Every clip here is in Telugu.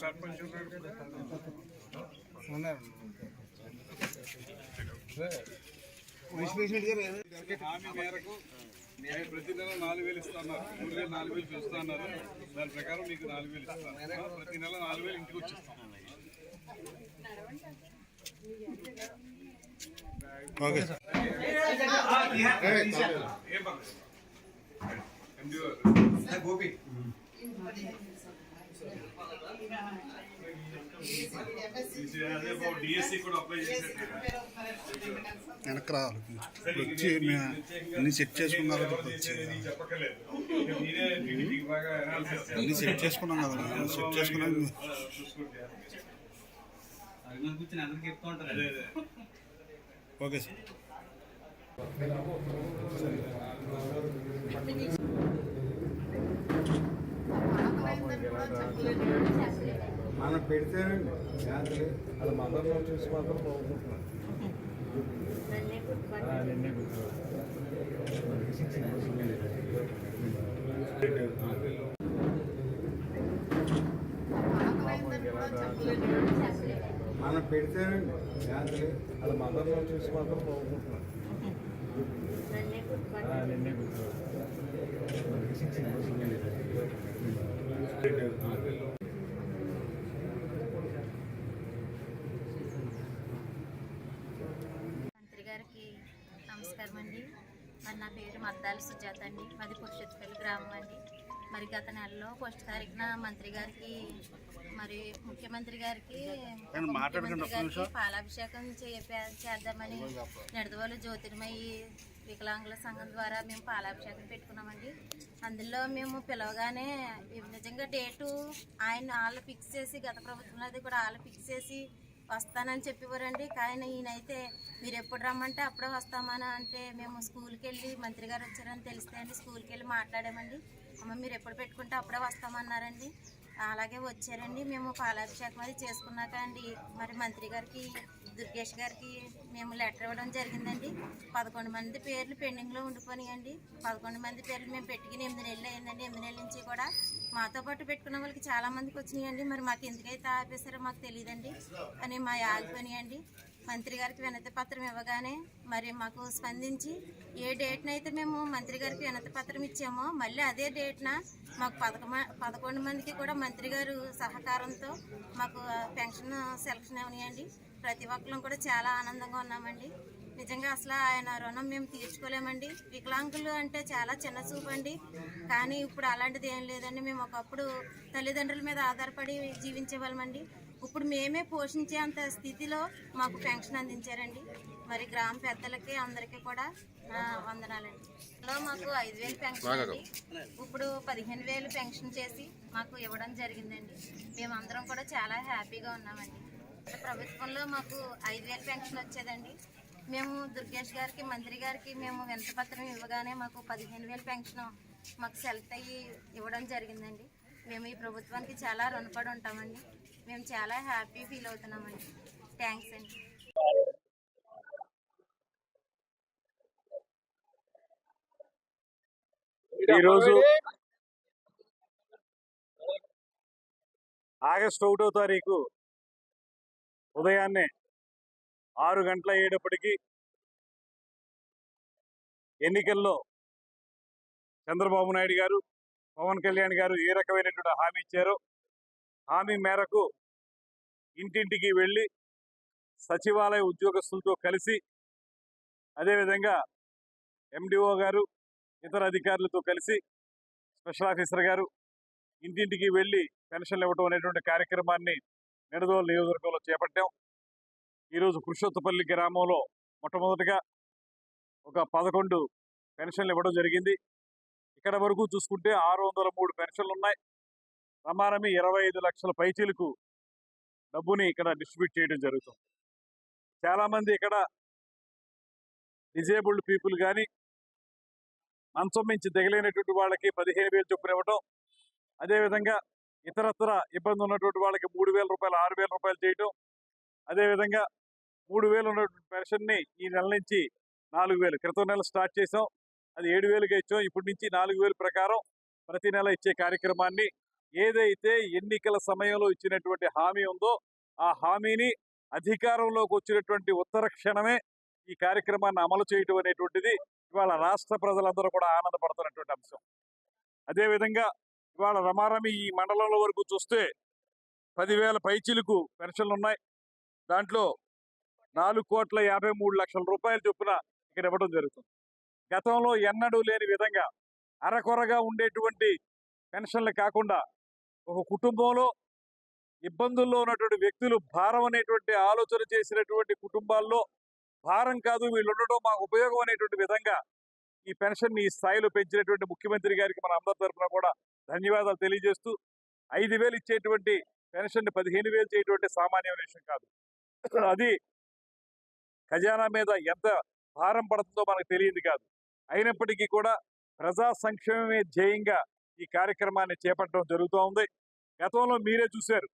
సర్పంచ్ హామీ మేరకు ప్రతి నెల నాలుగు వేలు ఇస్తున్నారు మూడు వేలు నాలుగు వేలు దాని ప్రకారం మీకు నాలుగు వేలు ఇస్తాను. ప్రతి నెల నాలుగు వేలు ఇంటికి వచ్చిస్తాను ఓకే ఏం వెనక్కి రావాలి. వచ్చి అన్ని సెట్ చేసుకున్నారు అన్ని సెట్ చేసుకున్నాం కదా సెట్ చేసుకున్నాం చూసుకుంటే కూర్చొని అందరికి చెప్తూ ఉంటారు అదే అదే ఓకే సార్. మనం పెడితేనండి వాళ్ళ మదర్లో చూసి మాత్రం బాగుంటున్నాం జాతర వాళ్ళ మదర్లో చూసి మాత్రం బాగుంటున్నాం మంత్రి గారికి నమస్కారం అండి. మరి నా పేరు మద్దాలి సుజాత అండి. మాది పురుషోత్పల్లి గ్రామం అండి. మరి గత నెలలో ఫస్ట్ తారీఖున మంత్రి గారికి మరి ముఖ్యమంత్రి గారికి. గారికి పాలాభిషేకం చేద్దామని నిడదవోలు జ్యోతిర్మయి వికలాంగుల సంఘం ద్వారా మేము పాలాభిషేకం పెట్టుకున్నామండి. అందులో మేము పిలవగానే నిజంగా డేటు ఆయన వాళ్ళు ఫిక్స్ చేసి గత ప్రభుత్వంలో అది కూడా వాళ్ళు ఫిక్స్ చేసి వస్తానని చెప్పేవారండి. కానీ ఈయనైతే మీరు ఎప్పుడు రమ్మంటే అప్పుడే వస్తామని అంటే మేము స్కూల్కి వెళ్ళి మంత్రి గారు వచ్చారని తెలిస్తే అండి స్కూల్కి వెళ్ళి మాట్లాడామండి. అమ్మ మీరు ఎప్పుడు పెట్టుకుంటే అప్పుడే వస్తామన్నారండి. అలాగే వచ్చారండి. మేము పాలాభిషేకం అది చేసుకున్నాక అండి మరి మంత్రి గారికి దుర్గేష్ గారికి మేము లెటర్ ఇవ్వడం జరిగిందండి. పదకొండు మంది పేర్లు పెండింగ్లో ఉండిపోయినాయండి. పదకొండు మంది పేర్లు మేము పెట్టుకుని ఎనిమిది నెలలు అయిందండి ఎనిమిది నెలల నుంచి కూడా మాతో పాటు పెట్టుకున్న వాళ్ళకి చాలా మందికి వచ్చినాయండి. మరి మాకు ఎందుకైతే ఆపేశారో మాకు తెలియదండి. అని మా ఆగిపోయినాయండి మంత్రి గారికి వినతి పత్రం ఇవ్వగానే మరి మాకు స్పందించి ఏ డేట్న అయితే మేము మంత్రి గారికి వినతి పత్రం ఇచ్చామో మళ్ళీ అదే డేట్న మాకు పదకొ పదకొండు మందికి కూడా మంత్రి గారు సహకారంతో మాకు పెన్షన్ సెలక్షన్ అవనియండి. ప్రతి ఒక్కరం కూడా చాలా ఆనందంగా ఉన్నామండి. నిజంగా అసలు ఆయన రుణం మేము తీర్చుకోలేమండి. వికలాంగులు అంటే చాలా చిన్న చూపు అండి కానీ ఇప్పుడు అలాంటిది ఏం లేదండి. మేము ఒకప్పుడు తల్లిదండ్రుల మీద ఆధారపడి జీవించే వాళ్ళమండి ఇప్పుడు మేమే పోషించే అంత స్థితిలో మాకు పెన్షన్ అందించారండి. మరి గ్రామ పెద్దలకి అందరికీ కూడా వందనాలండి. లో మాకు ఐదు వేలు పెన్షన్ అండి. ఇప్పుడు పదిహేను వేలు పెన్షన్ చేసి మాకు ఇవ్వడం జరిగిందండి. మేమందరం కూడా చాలా హ్యాపీగా ఉన్నామండి. ప్రభుత్వంలో మాకు ఐదు వేలు పెన్షన్ వచ్చేదండి. మేము దుర్గేష్ గారికి మంత్రి గారికి మేము వినతిపత్రం ఇవ్వగానే మాకు పదిహేను వేలు పెన్షన్ మాకు సెలెక్ట్ అయ్యి ఇవ్వడం జరిగిందండి. మేము ఈ ప్రభుత్వానికి చాలా రుణపడి ఉంటామండి. మేము చాలా హ్యాపీ ఫీల్ అవుతున్నామండి. థ్యాంక్స్ అండి. ఈరోజు ఆగస్టు ఒకటో తారీఖు ఉదయాన్నే ఆరు గంటల అయ్యేటప్పటికీ ఎన్నికల్లో చంద్రబాబు నాయుడు గారు పవన్ కళ్యాణ్ గారు ఏ రకమైనటువంటి హామీ ఇచ్చారో హామీ మేరకు ఇంటింటికి వెళ్ళి సచివాలయ ఉద్యోగస్తులతో కలిసి అదేవిధంగా ఎండిఓ గారు ఇతర అధికారులతో కలిసి స్పెషల్ ఆఫీసర్ గారు ఇంటింటికి వెళ్ళి పెన్షన్లు ఇవ్వడం అనేటువంటి కార్యక్రమాన్ని నిడదోలు నియోజకవర్గంలో చేపట్టాం. ఈరోజు పురుషోత్తపల్లి గ్రామంలో మొట్టమొదటిగా ఒక పదకొండు పెన్షన్లు ఇవ్వడం జరిగింది. ఇక్కడ వరకు చూసుకుంటే ఆరు వందల మూడు పెన్షన్లు ఉన్నాయి. సమానమే ఇరవై ఐదు లక్షల పైచీలకు డబ్బుని ఇక్కడ డిస్ట్రిబ్యూట్ చేయడం జరుగుతుంది. చాలామంది ఇక్కడ డిజేబుల్డ్ పీపుల్ కానీ మంచం మించి దిగలేనటువంటి వాళ్ళకి పదిహేను వేలు చొప్పున ఇవ్వటం అదేవిధంగా ఇతరత్ర ఇబ్బంది ఉన్నటువంటి వాళ్ళకి మూడు వేల రూపాయలు ఆరు వేల రూపాయలు చేయటం అదేవిధంగా మూడు వేలు ఉన్నటువంటి పెన్షన్ని ఈ నెల నుంచి నాలుగు వేలు క్రితం నెల స్టార్ట్ చేసాం అది ఏడు వేలుగా ఇచ్చాం ఇప్పటి నుంచి నాలుగు వేలు ప్రకారం ప్రతి నెల ఇచ్చే కార్యక్రమాన్ని ఏదైతే ఎన్నికల సమయంలో ఇచ్చినటువంటి హామీ ఉందో ఆ హామీని అధికారంలోకి వచ్చినటువంటి ఉత్తర క్షణమే ఈ కార్యక్రమాన్ని అమలు చేయటం అనేటువంటిది ఇవాళ రాష్ట్ర ప్రజలందరూ కూడా ఆనందపడుతున్నటువంటి అంశం. అదేవిధంగా ఇవాళ రమారమి ఈ మండలంలో వరకు చూస్తే పదివేల పైచీలకు పెన్షన్లు ఉన్నాయి. దాంట్లో నాలుగు కోట్ల యాభై మూడు లక్షల రూపాయలు చొప్పున ఇక్కడ ఇవ్వడం జరుగుతుంది. గతంలో ఎన్నడూ లేని విధంగా అరకొరగా ఉండేటువంటి పెన్షన్లు కాకుండా ఒక కుటుంబంలో ఇబ్బందుల్లో ఉన్నటువంటి వ్యక్తులు భారం అనేటువంటి ఆలోచన చేసినటువంటి కుటుంబాల్లో భారం కాదు వీళ్ళు ఉండడం మాకు ఉపయోగం అనేటువంటి విధంగా ఈ పెన్షన్ ఈ స్థాయిలో పెంచినటువంటి ముఖ్యమంత్రి గారికి మన అందరి తరఫున కూడా ధన్యవాదాలు తెలియజేస్తూ ఐదు వేలు ఇచ్చేటువంటి పెన్షన్ పదిహేను వేలు చేయటువంటి సామాన్యమైన విషయం కాదు. అది ఖజానా మీద ఎంత భారం పడుతుందో మనకు తెలియదు కాదు. అయినప్పటికీ కూడా ప్రజా సంక్షేమమే ధ్యేయంగా ఈ కార్యక్రమాన్ని చేపట్టడం జరుగుతూ ఉంది. గతంలో మీరే చూశారు.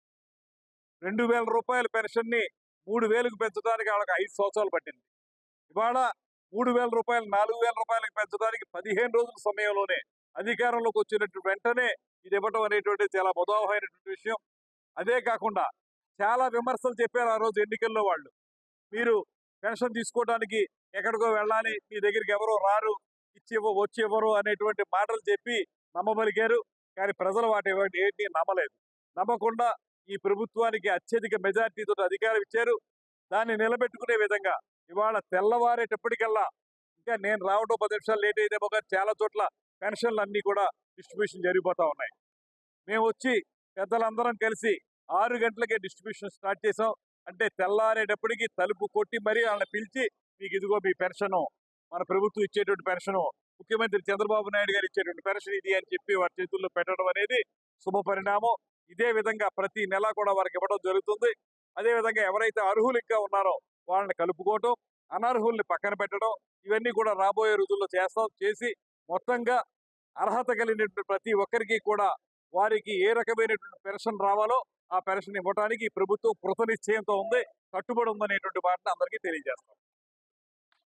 రెండు వేల రూపాయల పెన్షన్ని మూడు వేలకు పెంచడానికి వాళ్ళకి ఐదు సంవత్సరాలు పట్టింది. ఇవాళ మూడు వేల రూపాయలు నాలుగు వేల రూపాయలకు పెంచడానికి పదిహేను రోజుల సమయంలోనే అధికారంలోకి వచ్చినట్టు వెంటనే ఇది ఇవ్వటం అనేటువంటి చాలా ముదావహమైనటువంటి విషయం. అదే కాకుండా చాలా విమర్శలు చెప్పారు ఆ రోజు ఎన్నికల్లో వాళ్ళు. మీరు పెన్షన్ తీసుకోవడానికి ఎక్కడికో వెళ్ళాలి మీ దగ్గరికి ఎవరో రారు ఇచ్చేవో వచ్చేవరు అనేటువంటి మాటలు చెప్పి నమ్మబలిగారు. కానీ ప్రజలు వాటి ఏంటి నమ్మలేదు. నమ్మకుండా ఈ ప్రభుత్వానికి అత్యధిక మెజార్టీతో అధికారం ఇచ్చారు. దాన్ని నిలబెట్టుకునే విధంగా ఇవాళ తెల్లవారేటప్పటికల్లా ఇంకా నేను రావడం పది నిమిషాలు లేట్ అయితేమో కానీ చాలా చోట్ల పెన్షన్లు అన్నీ కూడా డిస్ట్రిబ్యూషన్ జరిగిపోతూ ఉన్నాయి. మేము వచ్చి పెద్దలందరం కలిసి ఆరు గంటలకే డిస్ట్రిబ్యూషన్ స్టార్ట్ చేసాం అంటే తెల్లారేటప్పటికి తలుపు కొట్టి మరీ వాళ్ళని పిలిచి మీకు ఇదిగో మీ పెన్షన్ మన ప్రభుత్వం ఇచ్చేటువంటి పెన్షన్ ముఖ్యమంత్రి చంద్రబాబు నాయుడు గారు ఇచ్చేటువంటి పెన్షన్ ఇది అని చెప్పి వారి చేతుల్లో పెట్టడం అనేది శుభ పరిణామం. ఇదే విధంగా ప్రతి నెల కూడా వారికి ఇవ్వడం జరుగుతుంది. అదే విధంగా ఎవరైతే అర్హులు ఇంకా ఉన్నారో వాళ్ళని కలుపుకోవటం అనర్హుల్ని పక్కన పెట్టడం ఇవన్నీ కూడా రాబోయే రోజుల్లో చేస్తాం. చేసి మొత్తంగా అర్హత కలిగినటువంటి ప్రతి ఒక్కరికి కూడా వారికి ఏ రకమైనటువంటి పెన్షన్ రావాలో ఆ పెన్షన్ ఇవ్వడానికి ప్రభుత్వం కృత నిశ్చయంతో ఉంది కట్టుబడి ఉందనేటువంటి మాటను అందరికీ తెలియజేస్తాం.